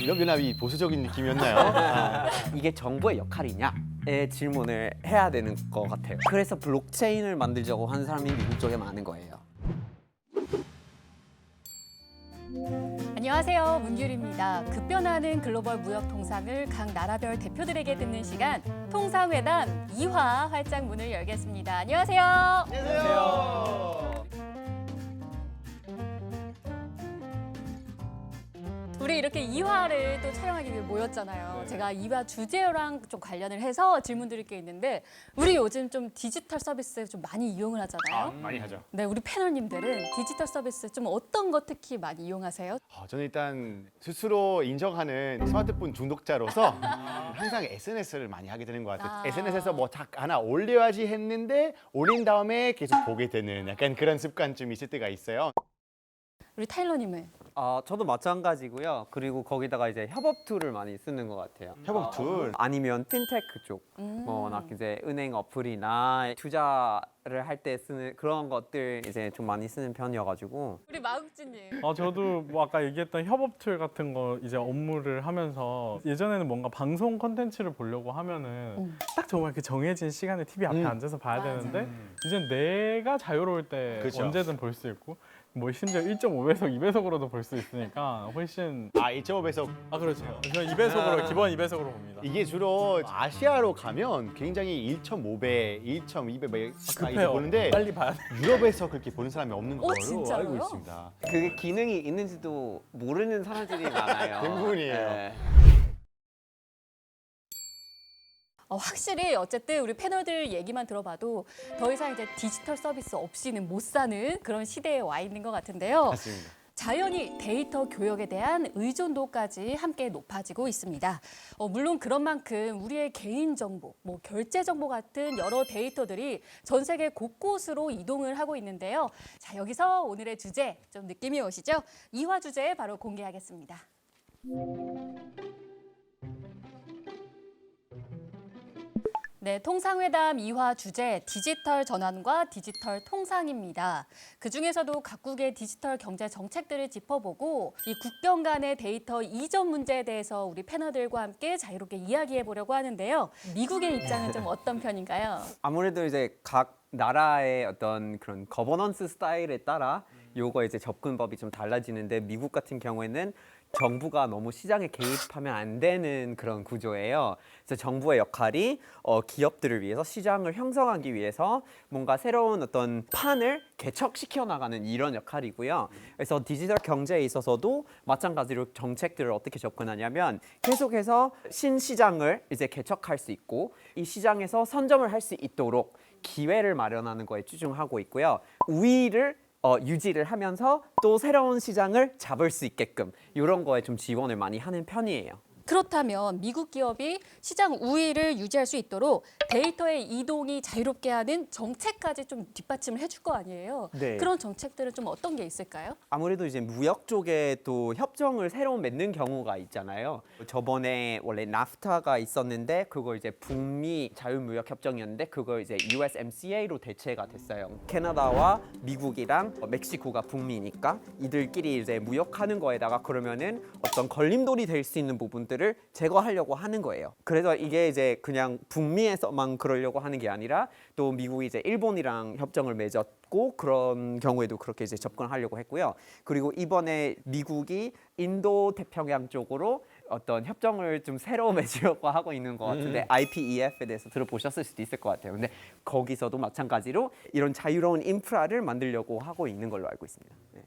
장벽연합이 보수적인 느낌이었나요? 아, 이게 정부의 역할이냐의 질문을 해야 되는 것 같아요. 그래서 블록체인을 만들자고 하는 사람이 미국 쪽에 많은 거예요. 안녕하세요. 문규리입니다. 급변하는 글로벌 무역 통상을 각 나라별 대표들에게 듣는 시간 통상회담 2화 활짝 문을 열겠습니다. 안녕하세요. 우리 이렇게 2화를 또 촬영하기 위해 모였잖아요. 제가 2화 주제랑 좀 관련을 해서 질문 드릴 게 있는데 우리 요즘 좀 디지털 서비스 좀 많이 이용을 하잖아요. 많이 하죠. 네, 우리 패널님들은 디지털 서비스 좀 어떤 거 특히 많이 이용하세요? 어, 저는 일단 스스로 인정하는 스마트폰 중독자로서 항상 SNS를 많이 하게 되는 것 같아요. 아. SNS에서 뭐 작 하나 올려야지 했는데 올린 다음에 계속 보게 되는 약간 그런 습관 좀 있을 때가 있어요. 우리 타일러님은 어, 저도 마찬가지고요. 그리고 거기다가 이제 협업 툴을 많이 쓰는 것 같아요. 협업 툴. 아니면 핀테크 쪽, 음. 뭐 워낙 이제 은행 어플이나 투자를 할 때 쓰는 그런 것들 이제 좀 많이 쓰는 편이어가지고 우리 마국진님. 어, 저도 뭐 아까 얘기했던 협업 툴 같은 거 이제 업무를 하면서 예전에는 뭔가 방송 컨텐츠를 보려고 하면은 음. 딱 정말 그 정해진 시간에 TV 앞에 음. 앉아서 봐야 맞아. 되는데 이제 내가 자유로울 때 그쵸. 언제든 볼 수 있고 뭐 심지어 1.5배속, 2배속으로도 볼 수 있으니까 훨씬 아, 1.5배속 아 그렇죠. 저는 2배속으로 기본 2배속으로 봅니다. 이게 주로 아시아로 가면 굉장히 1.5배, 1.2배 막 이렇게 급해요. 보는데 빨리 봐야 돼. 유럽에서 그렇게 보는 사람이 없는 어, 걸로 진짜로요? 알고 있습니다. 그게 기능이 있는지도 모르는 사람들이 많아요. 대부분이에요. 네. 어, 확실히 어쨌든 우리 패널들 얘기만 들어봐도 더 이상 이제 디지털 서비스 없이는 못 사는 그런 시대에 와 있는 것 같은데요. 맞습니다. 자연히 데이터 교역에 대한 의존도까지 함께 높아지고 있습니다. 어, 물론 그런 만큼 우리의 개인 정보, 뭐 결제 정보 같은 여러 데이터들이 전 세계 곳곳으로 이동을 하고 있는데요. 자, 여기서 오늘의 주제 좀 느낌이 오시죠? 이화 주제 바로 공개하겠습니다. 네, 통상회담 2화 주제 디지털 전환과 디지털 통상입니다. 그 중에서도 각국의 디지털 경제 정책들을 짚어보고 이 국경 간의 데이터 이전 문제에 대해서 우리 패널들과 함께 자유롭게 이야기해 보려고 하는데요. 미국의 입장은 좀 어떤 편인가요? 아무래도 이제 각 나라의 어떤 그런 거버넌스 스타일에 따라 요거 이제 접근법이 좀 달라지는데 미국 같은 경우에는 정부가 너무 시장에 개입하면 안 되는 그런 구조예요. 그래서 정부의 역할이 어, 기업들을 위해서 시장을 형성하기 위해서 뭔가 새로운 어떤 판을 개척시켜 나가는 이런 역할이고요. 그래서 디지털 경제에 있어서도 마찬가지로 정책들을 어떻게 접근하냐면 계속해서 신시장을 이제 개척할 수 있고 이 시장에서 선점을 할 수 있도록 기회를 마련하는 거에 집중하고 있고요. 우위를 어, 유지를 하면서 또 새로운 시장을 잡을 수 있게끔 이런 거에 좀 지원을 많이 하는 편이에요. 그렇다면 미국 기업이 시장 우위를 유지할 수 있도록 데이터의 이동이 자유롭게 하는 정책까지 좀 뒷받침을 해줄 거 아니에요? 네. 그런 정책들은 좀 어떤 게 있을까요? 아무래도 이제 무역 쪽에 또 협정을 새로 맺는 경우가 있잖아요. 저번에 원래 나프타가 있었는데 그거 이제 북미 자유무역 협정이었는데 그걸 이제 USMCA로 대체가 됐어요. 캐나다와 미국이랑 멕시코가 북미니까 이들끼리 이제 무역하는 거에다가 그러면은 어떤 걸림돌이 될 수 있는 부분들 을 제거하려고 하는 거예요. 그래서 이게 이제 그냥 북미에서만 그러려고 하는 게 아니라 또 미국이 이제 일본이랑 협정을 맺었고 그런 경우에도 그렇게 이제 접근하려고 했고요. 그리고 이번에 미국이 인도 태평양 쪽으로 어떤 협정을 좀 새로 맺으려고 하고 있는 것 같은데 IPEF에 대해서 들어보셨을 수도 있을 것 같아요. 근데 거기서도 마찬가지로 이런 자유로운 인프라를 만들려고 하고 있는 걸로 알고 있습니다. 네.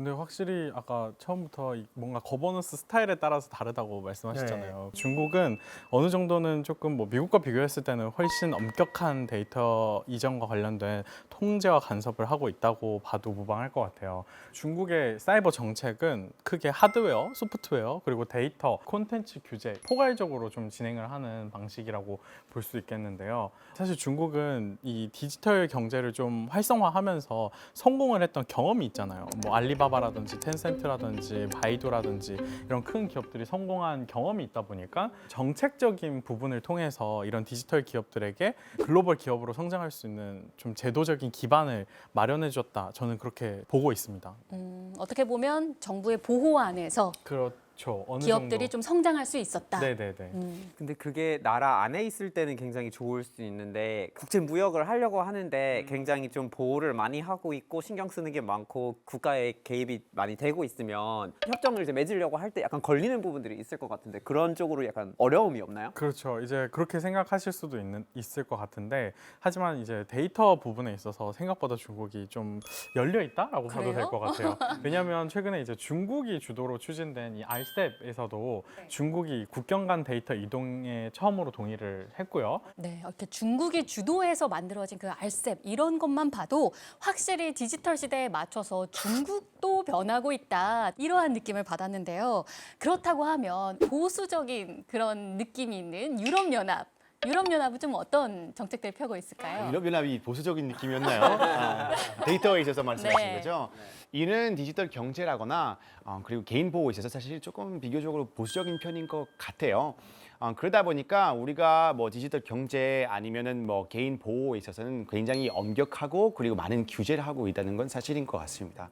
근데 확실히 아까 처음부터 이 뭔가 거버넌스 스타일에 따라서 다르다고 말씀하셨잖아요. 중국은 어느 정도는 조금 뭐 미국과 비교했을 때는 훨씬 엄격한 데이터 이전과 관련된 통제와 간섭을 하고 있다고 봐도 무방할 것 같아요. 중국의 사이버 정책은 크게 하드웨어, 소프트웨어 그리고 데이터, 콘텐츠 규제 포괄적으로 좀 진행을 하는 방식이라고 볼 수 있겠는데요. 사실 중국은 이 디지털 경제를 좀 활성화하면서 성공을 했던 경험이 있잖아요. 뭐 알리바바 알리바바라든지 텐센트라든지 바이두라든지 이런 큰 기업들이 성공한 경험이 있다 보니까 정책적인 부분을 통해서 이런 디지털 기업들에게 글로벌 기업으로 성장할 수 있는 좀 제도적인 기반을 마련해 줬다. 저는 그렇게 보고 있습니다. 음, 어떻게 보면 정부의 보호 안에서 그렇 죠. 어느 기업들이 정도. 좀 성장할 수 있었다. 네네네. 음, 근데 그게 나라 안에 있을 때는 굉장히 좋을 수 있는데 국제 무역을 하려고 하는데 굉장히 좀 보호를 많이 하고 있고 신경 쓰는 게 많고 국가의 개입이 많이 되고 있으면 협정을 이제 맺으려고 할 때 약간 걸리는 부분들이 있을 것 같은데 그런 쪽으로 약간 어려움이 없나요? 그렇죠. 이제 그렇게 생각하실 수도 있는 있을 것 같은데 하지만 이제 데이터 부분에 있어서 생각보다 중국이 좀 열려 있다라고 봐도 될 그래요? 것 같아요. 왜냐하면 최근에 이제 중국이 주도로 추진된 이 RCEP에서도 네. 중국이 국경 간 데이터 이동에 처음으로 동의를 했고요. 네, 이렇게 중국이 주도해서 만들어진 그 알셉 이런 것만 봐도 확실히 디지털 시대에 맞춰서 중국도 변하고 있다 이러한 느낌을 받았는데요. 그렇다고 하면 보수적인 그런 느낌이 있는 유럽 연합. 유럽 연합은 좀 어떤 정책들을 펴고 있을까요? 유럽연합이 보수적인 느낌이었나요? 아, 데이터에 있어서 말씀하시는 네. 거죠? 이는 디지털 경제라거나 어, 그리고 개인 보호에 있어서 사실 조금 비교적으로 보수적인 편인 것 같아요. 어, 그러다 보니까 우리가 뭐 디지털 경제 아니면은 뭐 개인 보호에 있어서는 굉장히 엄격하고 그리고 많은 규제를 하고 있다는 건 사실인 것 같습니다.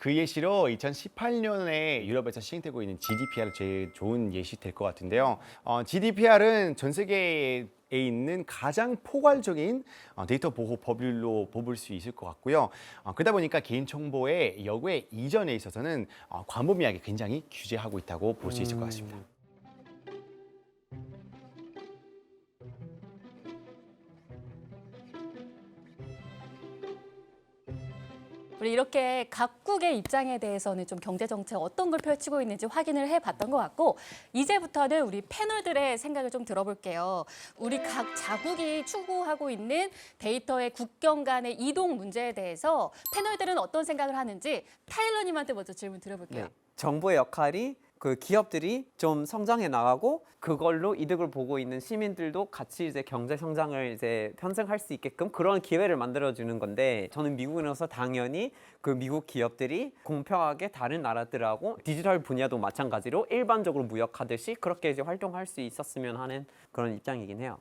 그 예시로 2018년에 유럽에서 시행되고 있는 GDPR 제일 좋은 예시 될 것 같은데요. 어, GDPR은 전 세계에 있는 가장 포괄적인 어, 데이터 보호 법률로 뽑을 수 있을 것 같고요. 어, 그러다 보니까 개인 정보의 여부의 이전에 있어서는 어, 광범위하게 굉장히 규제하고 있다고 볼 수 있을 것 같습니다. 우리 이렇게 각국의 입장에 대해서는 좀 경제 정책 어떤 걸 펼치고 있는지 확인을 해봤던 것 같고 이제부터는 우리 패널들의 생각을 좀 들어볼게요. 우리 각 자국이 추구하고 있는 데이터의 국경 간의 이동 문제에 대해서 패널들은 어떤 생각을 하는지 타일러님한테 먼저 질문 드려볼게요. 네. 정부의 역할이 그 기업들이 좀 성장해 나가고 그걸로 이득을 보고 있는 시민들도 같이 이제 경제 성장을 이제 편승할 수 있게끔 그런 기회를 만들어 주는 건데 저는 미국이라서 당연히 그 미국 기업들이 공평하게 다른 나라들하고 디지털 분야도 마찬가지로 일반적으로 무역하듯이 그렇게 이제 활동할 수 있었으면 하는 그런 입장이긴 해요.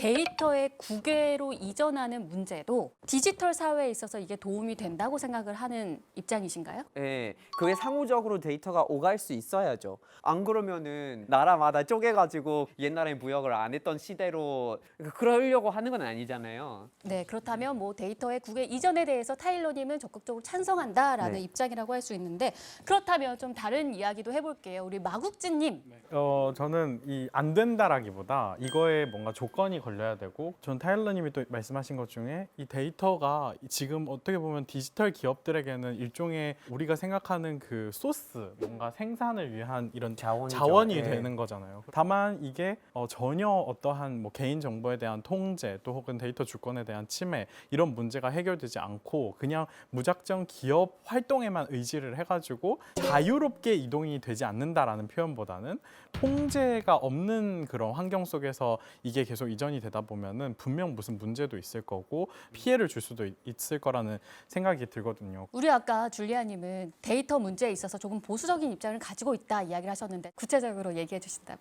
데이터의 국외로 이전하는 문제도 디지털 사회에 있어서 이게 도움이 된다고 생각을 하는 입장이신가요? 예, 그게 상호적으로 데이터가 오갈 수 있어야죠. 안 그러면은 나라마다 쪼개가지고 옛날에 무역을 안 했던 시대로 그러려고 하는 건 아니잖아요. 네, 그렇다면 뭐 데이터의 국외 이전에 대해서 타일러님은 적극적으로 찬성한다라는 네. 입장이라고 할 수 있는데 그렇다면 좀 다른 이야기도 해볼게요. 우리 마국진님, 어 저는 이 안 된다라기보다 이거에 뭔가 조건이 걸 려야 되고 전 타일러님이 또 말씀하신 것 중에 이 데이터가 지금 어떻게 보면 디지털 기업들에게는 일종의 우리가 생각하는 그 소스 뭔가 생산을 위한 이런 자원이죠. 자원이 예. 되는 거잖아요. 다만 이게 어, 전혀 어떠한 뭐 개인 정보에 대한 통제 또 혹은 데이터 주권에 대한 침해 이런 문제가 해결되지 않고 그냥 무작정 기업 활동에만 의지를 해가지고 자유롭게 이동이 되지 않는다라는 표현보다는 통제가 없는 그런 환경 속에서 이게 계속 이전 이 되다 보면은 분명 무슨 문제도 있을 거고 피해를 줄 수도 있- 있을 거라는 생각이 들거든요. 우리 아까 줄리아님은 데이터 문제에 있어서 조금 보수적인 입장을 가지고 있다 이야기를 하셨는데 구체적으로 얘기해 주신다면.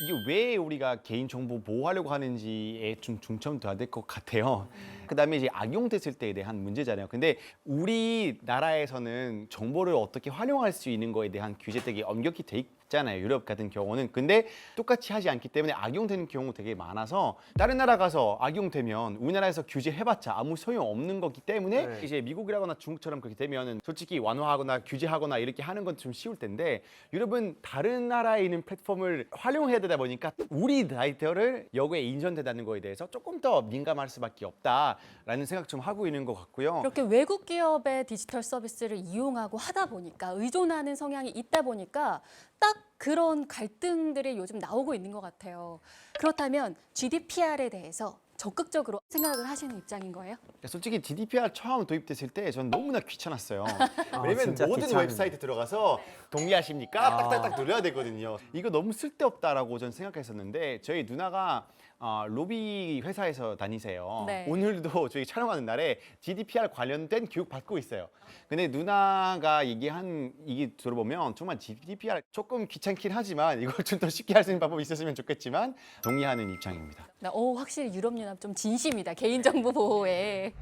이게 왜 우리가 개인 정보 보호하려고 하는지에 좀 중점 둬야 될 것 같아요. 그다음에 이제 악용됐을 때에 대한 문제잖아요. 근데 우리나라에서는 정보를 어떻게 활용할 수 있는 거에 대한 규제 되게 엄격히 돼 있 잖아요. 유럽 같은 경우는. 근데 똑같이 하지 않기 때문에 악용되는 경우 되게 많아서 다른 나라 가서 악용되면 우리나라에서 규제해봤자 아무 소용 없는 거기 때문에 네. 이제 미국이라거나 중국처럼 그렇게 되면은 솔직히 완화하거나 규제하거나 이렇게 하는 건 좀 쉬울 텐데 유럽은 다른 나라에 있는 플랫폼을 활용해야 되다 보니까 우리 데이터를 여기에 인전되다는 거에 대해서 조금 더 민감할 수밖에 없다 라는 생각 좀 하고 있는 것 같고요. 이렇게 외국 기업의 디지털 서비스를 이용하고 하다 보니까 의존하는 성향이 있다 보니까 딱 그런 갈등들이 요즘 나오고 있는 것 같아요. 그렇다면 GDPR에 대해서 적극적으로 생각을 하시는 입장인 거예요? 솔직히 GDPR 처음 도입됐을 때 전 너무나 귀찮았어요. 아, 왜냐면 진짜 모든 귀찮은데. 웹사이트 들어가서 동의하십니까? 아. 딱딱딱 눌러야 되거든요. 이거 너무 쓸데없다라고 전 생각했었는데 저희 누나가 어, 로비 회사에서 다니세요. 네. 오늘도 저희 촬영하는 날에 GDPR 관련된 교육 받고 있어요. 근데 누나가 얘기한 얘기 들어보면 정말 GDPR 조금 귀찮긴 하지만 이걸 좀 더 쉽게 할 수 있는 방법이 있었으면 좋겠지만 동의하는 입장입니다. 나- 오, 확실히 유럽 연합 좀 진심이다. 개인정보 보호에.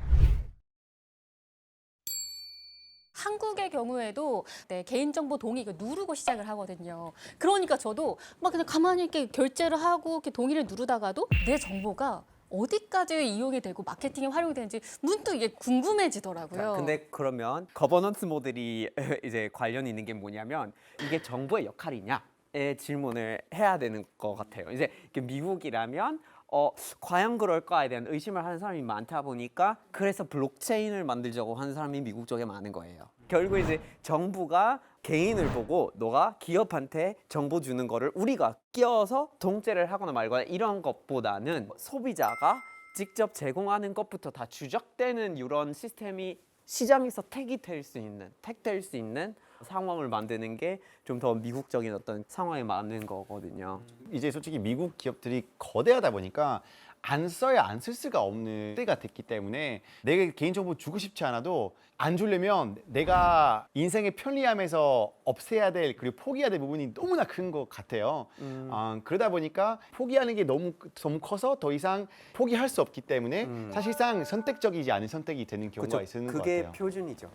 한국의 경우에도 네, 개인정보 동의 이거 누르고 시작을 하거든요. 그러니까 저도 막 그냥 가만히 이렇게 결제를 하고 이렇게 동의를 누르다가도 내 정보가 어디까지 이용이 되고 마케팅에 활용이 되는지 문득 이게 궁금해지더라고요. 근데 그러면 거버넌스 모델이 이제 관련 있는 게 뭐냐면 이게 정부의 역할이냐 의 질문을 해야 되는 것 같아요. 이제 미국이라면 어 과연 그럴까에 대한 의심을 하는 사람이 많다 보니까 그래서 블록체인을 만들자고 하는 사람이 미국 쪽에 많은 거예요. 결국 이제 정부가 개인을 보고 너가 기업한테 정보 주는 거를 우리가 끼어서 통제를 하거나 말거나 이런 것보다는 소비자가 직접 제공하는 것부터 다 추적되는 이런 시스템이 시장에서 택이 될 수 있는, 택될 수 있는 상황을 만드는 게 좀 더 미국적인 어떤 상황에 맞는 거거든요. 이제 솔직히 미국 기업들이 거대하다 보니까 안 써야 안 쓸 수가 없는 때가 됐기 때문에 내가 개인정보 주고 싶지 않아도 안 주려면 내가 인생의 편리함에서 없애야 될 그리고 포기해야 될 부분이 너무나 큰 것 같아요. 음. 아, 그러다 보니까 포기하는 게 너무 너무 커서 더 이상 포기할 수 없기 때문에 음. 사실상 선택적이지 않은 선택이 되는 경우가 그쵸? 있는 것 그게 같아요. 표준이죠.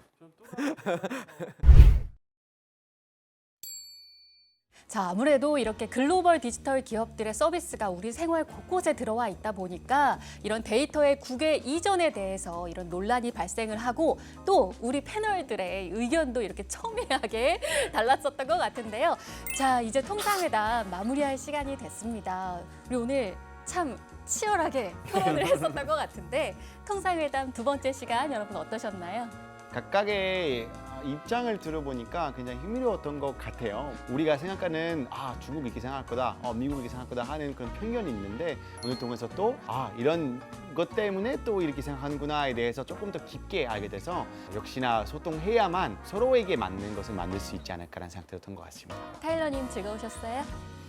자, 아무래도 이렇게 글로벌 디지털 기업들의 서비스가 우리 생활 곳곳에 들어와 있다 보니까 이런 데이터의 국외 이전에 대해서 이런 논란이 발생을 하고 또 우리 패널들의 의견도 이렇게 첨예하게 달랐었던 것 같은데요. 자, 이제 통상회담 마무리할 시간이 됐습니다. 우리 오늘 참 치열하게 토론을 했었던 것 같은데 통상회담 두 번째 시간 여러분 어떠셨나요? 각각의 입장을 들어보니까 굉장히 흥미로웠던 것 같아요. 우리가 생각하는 아 중국 이렇게 생각할 거다, 어, 미국 이렇게 생각할 거다 하는 그런 편견이 있는데 오늘 통해서 또 아 이런 것 때문에 또 이렇게 생각하는구나에 대해서 조금 더 깊게 알게 돼서 역시나 소통해야만 서로에게 맞는 것을 만들 수 있지 않을까라는 생각 들었던 것 같습니다. 타일러님 즐거우셨어요?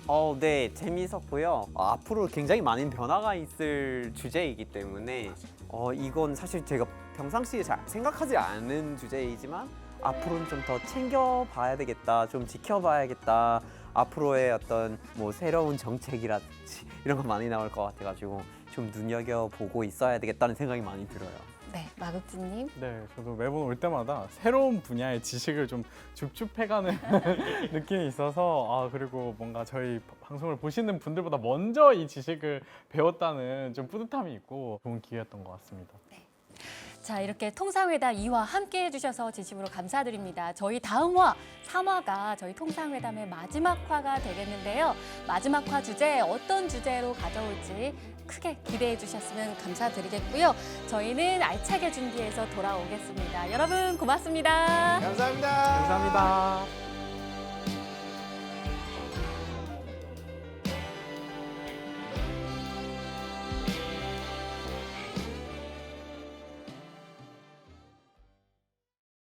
어, 네, 재미있었고요. 어, 앞으로 굉장히 많은 변화가 있을 주제이기 때문에 어, 이건 사실 제가 평상시에 잘 생각하지 않은 주제이지만 앞으로는 좀 더 챙겨봐야 되겠다, 좀 지켜봐야겠다. 앞으로의 어떤 뭐 새로운 정책이라든지 이런 거 많이 나올 것 같아가지고 좀 눈여겨 보고 있어야 되겠다는 생각이 많이 들어요. 네, 마극진님. 네, 저도 매번 올 때마다 새로운 분야의 지식을 좀 줍줍해가는 느낌이 있어서 아 그리고 뭔가 저희 방송을 보시는 분들보다 먼저 이 지식을 배웠다는 좀 뿌듯함이 있고 좋은 기회였던 것 같습니다. 자, 이렇게 통상회담 2화 함께 해주셔서 진심으로 감사드립니다. 저희 다음 화 3화가 저희 통상회담의 마지막 화가 되겠는데요. 마지막 화 주제 어떤 주제로 가져올지 크게 기대해 주셨으면 감사드리겠고요. 저희는 알차게 준비해서 돌아오겠습니다. 여러분 고맙습니다. 감사합니다. 감사합니다.